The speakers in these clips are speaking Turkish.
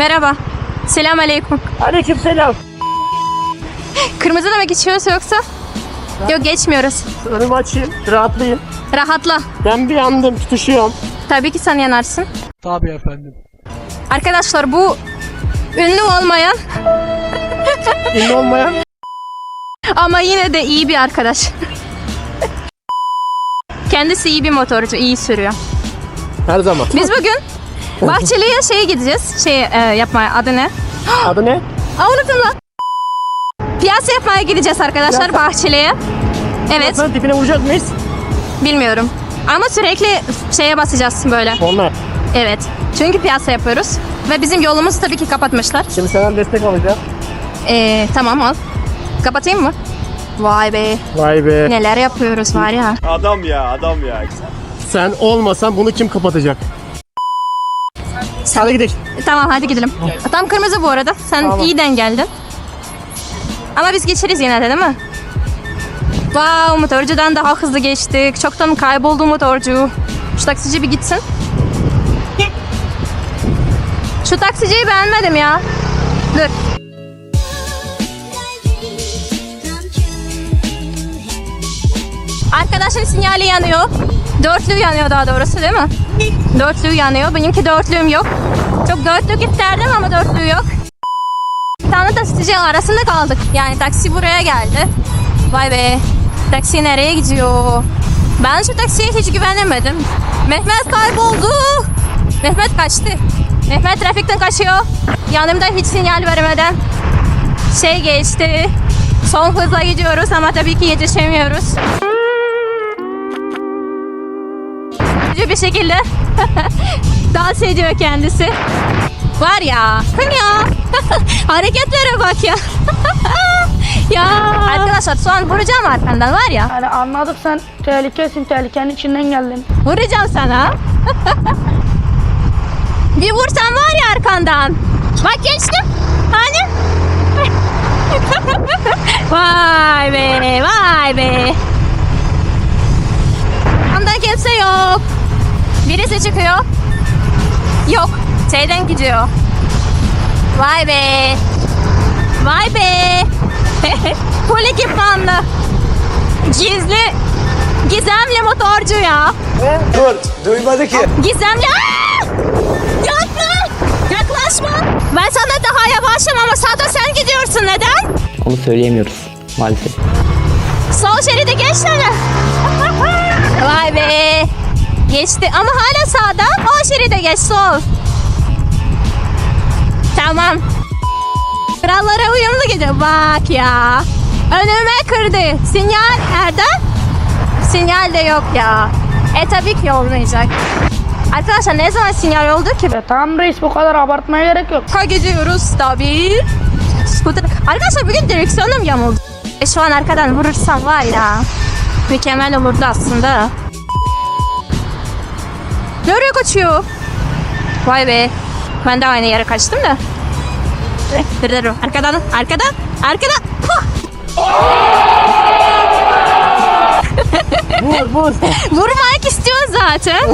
Merhaba. Selam aleyküm. Aleykümselam. Kırmızıda mı geçiyoruz yoksa? Yok geçmiyoruz. Önümü açayım. Rahatlayın. Rahatla. Ben bir yandım tutuşuyorum. Tabii ki sen yanarsın. Tabii efendim. Arkadaşlar bu ünlü olmayan Ünlü olmayan. ama yine de iyi bir arkadaş. Kendisi iyi bir motorcu, iyi sürüyor. Her zaman. Biz bugün Bahçeli'ye şeye gideceğiz. Şey e, yapmaya adı ne? Adı ne? Aa unuttum lan. Piyasa yapmaya gideceğiz arkadaşlar Piyasa. Bahçeli'ye. Evet, Sonra dibine vuracak mıyız? bilmiyorum. Ama sürekli şeye basacağız böyle. Onlar. Evet. Çünkü piyasa yapıyoruz. Ve bizim yolumuzu tabii ki kapatmışlar. Şimdi senden destek alacağım. Ee, tamam al. Kapatayım mı? Vay be. Vay be. Neler yapıyoruz var ya. Adam ya adam ya. Sen olmasan bunu kim kapatacak? Hadi gidelim. Tamam hadi gidelim. Tam kırmızı bu arada. Sen Tamam. iyiden geldin. Ama biz geçeriz yine de değil mi? Wow motorcudan daha hızlı geçtik. Çoktan kayboldu motorcu. Şu taksici bir gitsin. Şu taksiciyi beğenmedim ya. Dur. Arkadaşın sinyali yanıyor. Dörtlü yanıyor daha doğrusu değil mi? Dörtlü yanıyor. Benimki dörtlüğüm yok. Çok dörtlük isterdim ama dörtlüğü yok. Bir tane arasında kaldık. Yani taksi buraya geldi. Vay be. Taksi nereye gidiyor? Ben şu taksiye hiç güvenemedim. Mehmet kayboldu. Mehmet kaçtı. Mehmet trafikten kaçıyor. Yanımda hiç sinyal vermeden şey geçti. Son hızla gidiyoruz ama tabii ki yetişemiyoruz. Bir şekilde dans ediyor kendisi. Var ya. Bakın ya. Hareketlere bak ya. ya. Arkadaşlar şu an vuracağım arkandan var ya. Yani anladık sen tehlikesin, tehlikenin içinden geldin. Vuracağım sana. bir vursan var ya arkandan. Bak geçtim. Hani? vay Birisi çıkıyor. Yok. Şeyden gidiyor. Vay be. Vay be. Full ekipmanlı. Gizli. Gizemli motorcu ya. Dur duymadı ki. Gizemli. Aa! Yakla. Yaklaşma. Ben sana daha yavaşım ama sağda sen gidiyorsun. Neden? Onu söyleyemiyoruz maalesef. Sol şeridi geçsene. Vay be. Geçti ama hala sağda. O şeride geç sol. Tamam. Kurallara uyumlu gidiyor. Bak ya. Önüme kırdı. Sinyal nerede? Sinyal de yok ya. E tabii ki olmayacak. Arkadaşlar ne zaman sinyal oldu ki? Ya tamam reis bu kadar abartmaya gerek yok. Ha gidiyoruz tabii. Scooter. Arkadaşlar bugün direksiyonum yamuldu. E, şu an arkadan vurursam var ya. Mükemmel olurdu aslında. Nereye kaçıyor? Vay be. Ben de aynı yere kaçtım da. Dur dur. Arkadan, arkadan, arkadan. Vur vur. Vurmak istiyor zaten.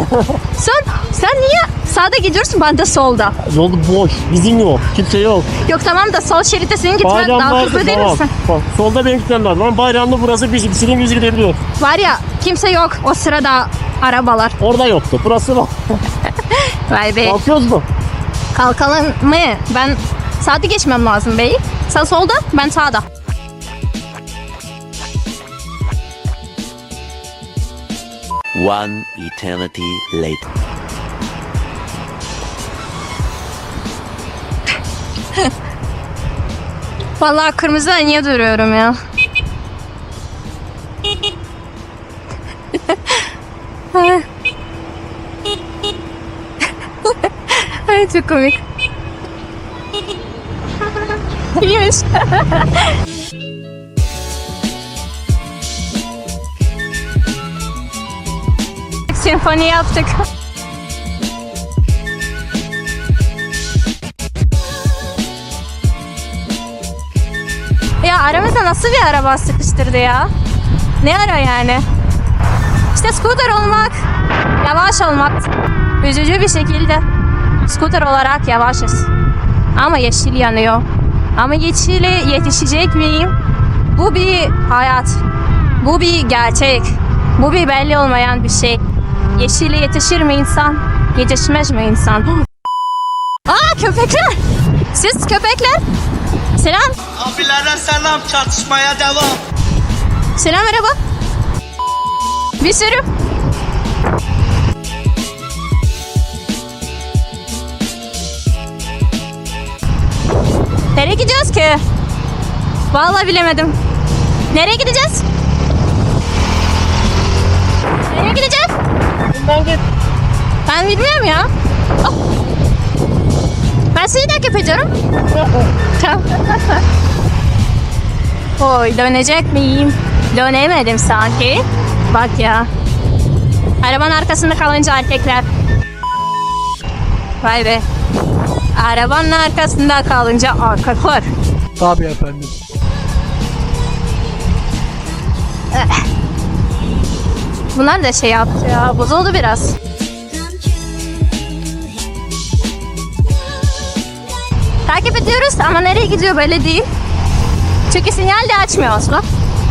sen, sen niye sağda gidiyorsun ben de solda? Yol boş. Bizim yok. Kimse yok. Yok tamam da sol şeritte senin gitmen Bayram daha vardı hızlı değil tamam. misin? Bak, solda benim gitmem lazım. Ama bayramda burası bir istediğim yüz gidebiliyor. Var ya kimse yok o sırada arabalar. Orada yoktu. Burası var. Vay be. Kalkıyoruz mu? Kalkalım mı? Ben sağda geçmem lazım bey. Sen solda ben sağda. One eternity later. Vallahi kırmızıda niye duruyorum ya? Çok komik. İyiymiş. Senfoni yaptık. Ya aramızda nasıl bir araba sıkıştırdı ya? Ne ara yani? İşte scooter olmak, yavaş olmak. Üzücü bir şekilde scooter olarak yavaşız. Ama yeşil yanıyor. Ama yeşile yetişecek miyim? Bu bir hayat. Bu bir gerçek. Bu bir belli olmayan bir şey. Yeşile yetişir mi insan? Yetişmez mi insan? Aa köpekler! Siz köpekler! Selam. Abilere selam çatışmaya devam. Selam merhaba. Bir sürü. Nereye gidiyoruz ki? Vallahi bilemedim. Nereye gideceğiz? Nereye gideceğiz? Ben git. Ben bilmiyorum ya. Oh. Ben seni takip ediyorum. Tamam. Oy dönecek miyim? Dönemedim sanki. Bak ya. Arabanın arkasında kalınca erkekler. Vay be. Arabanın arkasında kalınca erkekler. Tabii efendim. Bunlar da şey yaptı ya. Bozuldu biraz. Takip ediyoruz ama nereye gidiyor belli değil. Çünkü sinyal de açmıyor asla.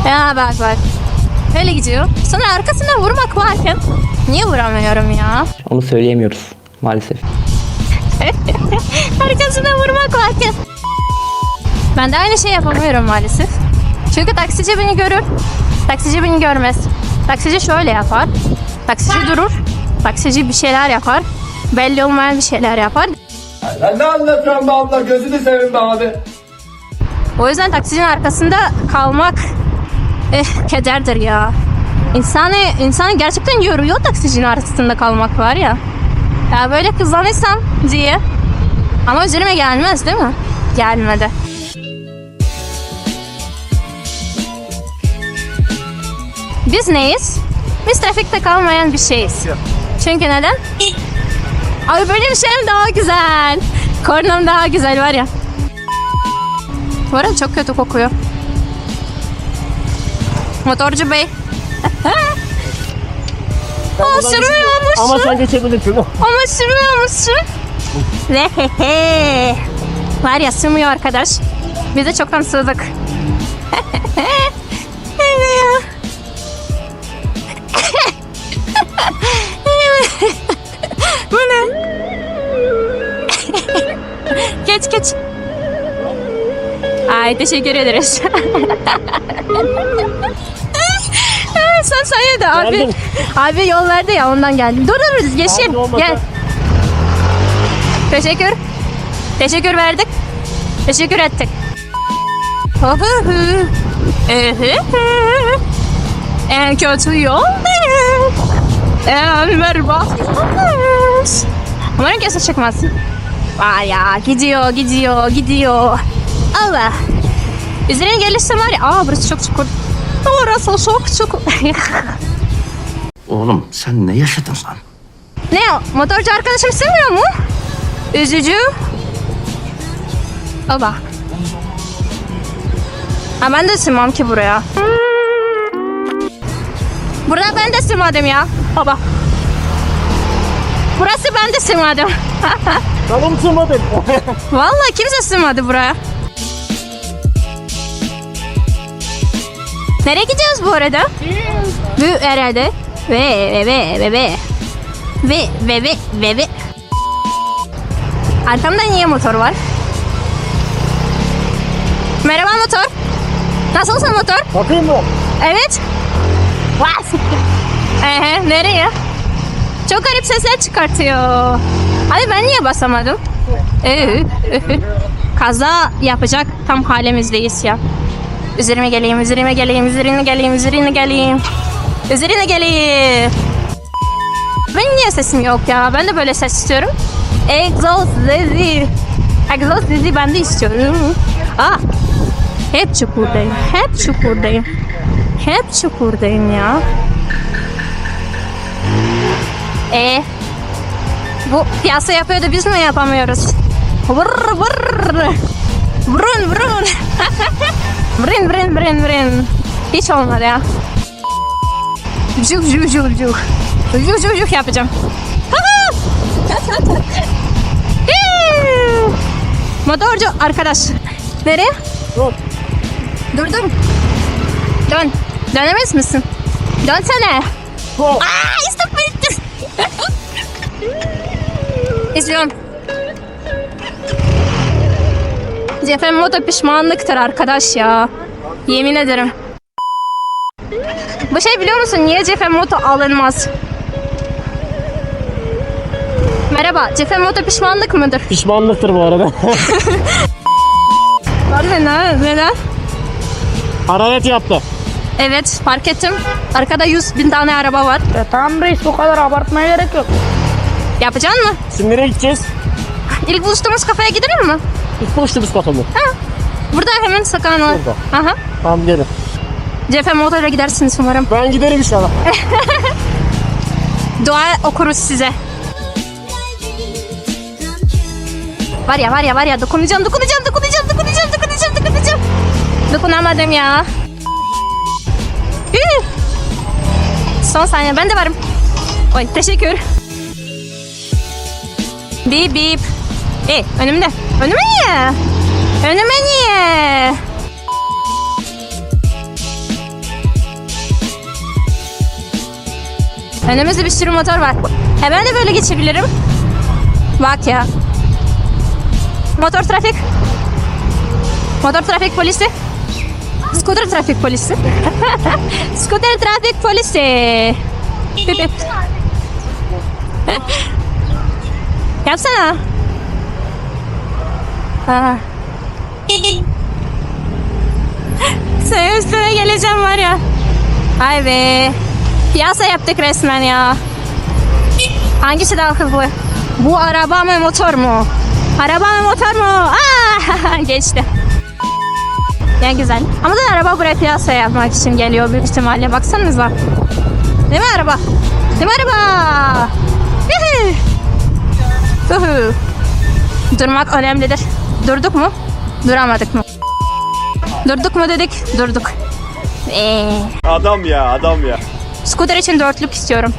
Ya bak bak. Öyle gidiyor. Sonra arkasına vurmak varken niye vuramıyorum ya? Onu söyleyemiyoruz maalesef. Arkasına vurmak varken. Ben de aynı şey yapamıyorum maalesef. Çünkü taksici beni görür. Taksici beni görmez. Taksici şöyle yapar. Taksici durur. Taksici bir şeyler yapar. Belli olmayan bir şeyler yapar. Sen ne anlatıyorsun be abla? Gözünü seveyim be abi. O yüzden taksicinin arkasında kalmak eh, kederdir ya. İnsanı, insanı gerçekten yoruyor taksicinin arkasında kalmak var ya. Ya böyle kızlanırsam diye. Ama üzerime gelmez değil mi? Gelmedi. Biz neyiz? Biz trafikte kalmayan bir şeyiz. Çünkü neden? Ay benim şeyim daha güzel. Kornam daha güzel var ya. Bu arada çok kötü kokuyor. Motorcu bey. Aa, sürmüyormuşsun. Ama sen geçebilirsin. Ama sürmüyormuşsun. Vehehe. Var ya sürmüyor arkadaş. Biz de çoktan sığdık. Bu ne? geç geç. Ay teşekkür ederiz. Sen sayı da abi. Geldim. Abi yol verdi ya ondan geldim. Dur dur yeşil. Abi Gel. Teşekkür. Teşekkür verdik. Teşekkür ettik. En kötü yol değil. En berbat yol. Umarım kimse çıkmaz. Vay ya gidiyor gidiyor gidiyor. Allah. Üzerine gelirse var ya aa burası çok çukur. Orası çok çukur. Oğlum sen ne yaşadın lan? ne o? Motorcu arkadaşım sığmıyor mu? Üzücü. Baba. Ha ben de sığmam ki buraya. Burada ben de sığmadım ya. Baba. Burası ben de sığmadım. Tamam sığmadın. Vallahi kimse sığmadı buraya. Nereye gidiyoruz bu arada? Bu herhalde. Ve ve ve ve ve. Ve ve ve ve ve. Arkamda niye motor var? Merhaba motor. Nasılsın motor? Bakayım mı? Evet. Siktir. Ee, nereye? Çok garip sesler çıkartıyor. Abi ben niye basamadım? Ee, Kaza yapacak tam halimizdeyiz ya. Üzerime geleyim, üzerime geleyim, üzerine geleyim, üzerine geleyim. Üzerine geleyim. Benim niye sesim yok ya? Ben de böyle ses istiyorum. Exhaust sesi. Exhaust sesi ben de istiyorum. Ah. Hep çukurdayım. Hep çukurdayım. Hep çukurdayım ya. E bu piyasa yapıyor da biz mi yapamıyoruz? Vır vır. Vrun vrun. Vrin vrin vrin vrin. Hiç olmadı ya. Juk juk juk juk. Juk juk juk yapacağım. Motorcu arkadaş. Nereye? Dur. Dur dur. Dön. Dönemez misin? Dönsene. Dur. Aa, stop bitti. İzliyorum. Cefen moto pişmanlıktır arkadaş ya. Yemin ederim. Bu şey biliyor musun? Niye cefen moto alınmaz? Merhaba. Cefen moto pişmanlık mıdır? Pişmanlıktır bu arada. Ben neden? Neden? Hararet yaptı. Evet fark ettim. Arkada 100 bin tane araba var. E, tamam reis bu kadar abartmaya gerek yok. Yapacaksın mı? Şimdi nereye gideceğiz? İlk buluştuğumuz kafeye gidelim mi? İlk buluştuğumuz kafamı. Burada hemen sakan var. Burada. Aha. Tamam gelin. Cephe motorla gidersiniz umarım. Ben giderim inşallah. Dua okuruz size. Var ya var ya var ya dokunacağım dokunacağım dokunacağım dokunacağım dokunacağım dokunacağım. Dokunamadım ya. Üh. Son saniye ben de varım. Oy teşekkür. Bip bip. E önümde. Önüme niye? Önüme niye? Önümüzde bir sürü motor var. E ben de böyle geçebilirim. Bak ya. Motor trafik. Motor trafik polisi. Scooter trafik polisi. Scooter trafik polisi. Pip. Yapsana. Ha. Senin üstüne geleceğim var ya. Ay be. Piyasa yaptık resmen ya. Hangisi daha hızlı? Bu araba mı motor mu? Araba mı motor mu? Aa, geçti. Ne güzel. Ama da araba buraya piyasa yapmak için geliyor büyük ihtimalle. Baksanıza. Değil mi araba? Değil mi araba? Hıhı. Durmak önemlidir. Durduk mu? Duramadık mı? Durduk mu dedik? Durduk. Eee. Adam ya adam ya. Scooter için dörtlük istiyorum.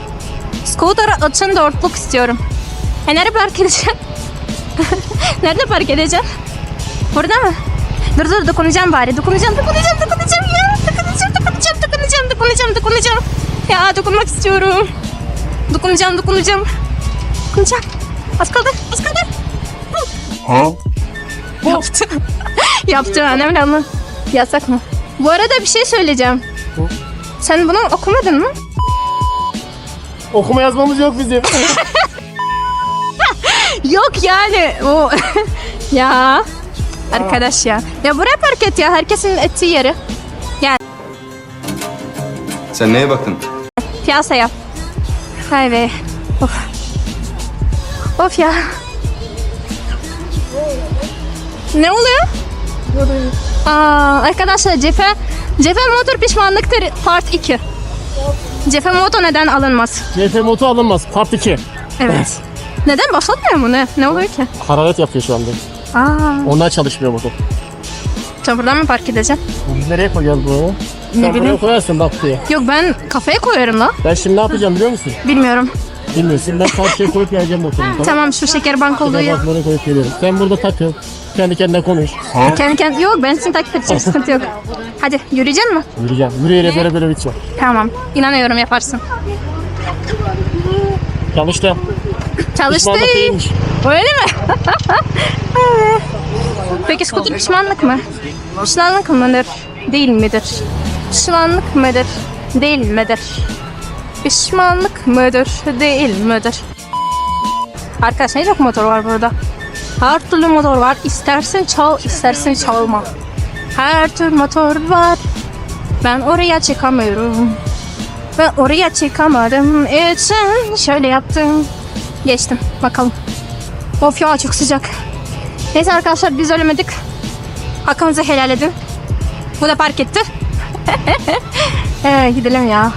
Scooter için dörtlük istiyorum. E nerede park edeceğim? nerede park edeceğim? Burada mı? Dur dur dokunacağım bari. Dokunacağım, dokunacağım, dokunacağım ya. Dokunacağım, dokunacağım, dokunacağım, dokunacağım, dokunacağım. Ya dokunmak istiyorum. Dokunacağım, dokunacağım. Dokunacağım. Az kaldı, az kaldı. Ha? Yaptı. Yaptı önemli ama. Yasak mı? Bu arada bir şey söyleyeceğim. Sen bunu okumadın mı? Okuma yazmamız yok bizim. Yok yani o ya arkadaş ya. Ya buraya park et ya herkesin ettiği yeri. Gel Sen neye baktın? piyasa yap. Hay be. Of. Of ya. Ne oluyor? Aa, arkadaşlar cephe cephe motor pişmanlıktır part 2. Cephe motor neden alınmaz? CF moto alınmaz. Part 2. Evet. Neden başlatmıyor mu ne? Ne oluyor ki? Hararet yapıyor şu anda. Aa, Ondan çalışmıyor motor. sen buradan mı park edeceksin? Nereye koyacağız bunu? Sen bileyim. buraya koyarsın bak diye. Yok ben kafaya koyarım la. Ben şimdi ne yapacağım biliyor musun? Bilmiyorum. Bilmiyorsun. Ben karşıya koyup geleceğim motoru. Tamam. Şu şeker bank olduğu yer. bak buraya koyup geliyorum. Sen burada takıl. Kendi kendine konuş. Kendi kendi yok ben seni takip edeceğim sıkıntı yok. Hadi yürüyecek mi? Yürüyeceğim. Yürüyerek böyle böyle biteceğim. Tamam. İnanıyorum yaparsın. Çalıştım. Çalıştı. Pişmanlık değilmiş. Öyle mi? Peki skuter pişmanlık mı? Pişmanlık mıdır? Değil midir? Pişmanlık mıdır? Değil midir? Pişmanlık mıdır? Değil midir? Arkadaşlar ne çok motor var burada. Her türlü motor var. İstersen çal, istersen çalma. Her tür motor var. Ben oraya çıkamıyorum. Ben oraya çıkamadım için şöyle yaptım. Geçtim. Bakalım. Of ya çok sıcak. Neyse arkadaşlar biz ölemedik. Hakkınızı helal edin. Bu da park etti. ee, gidelim ya.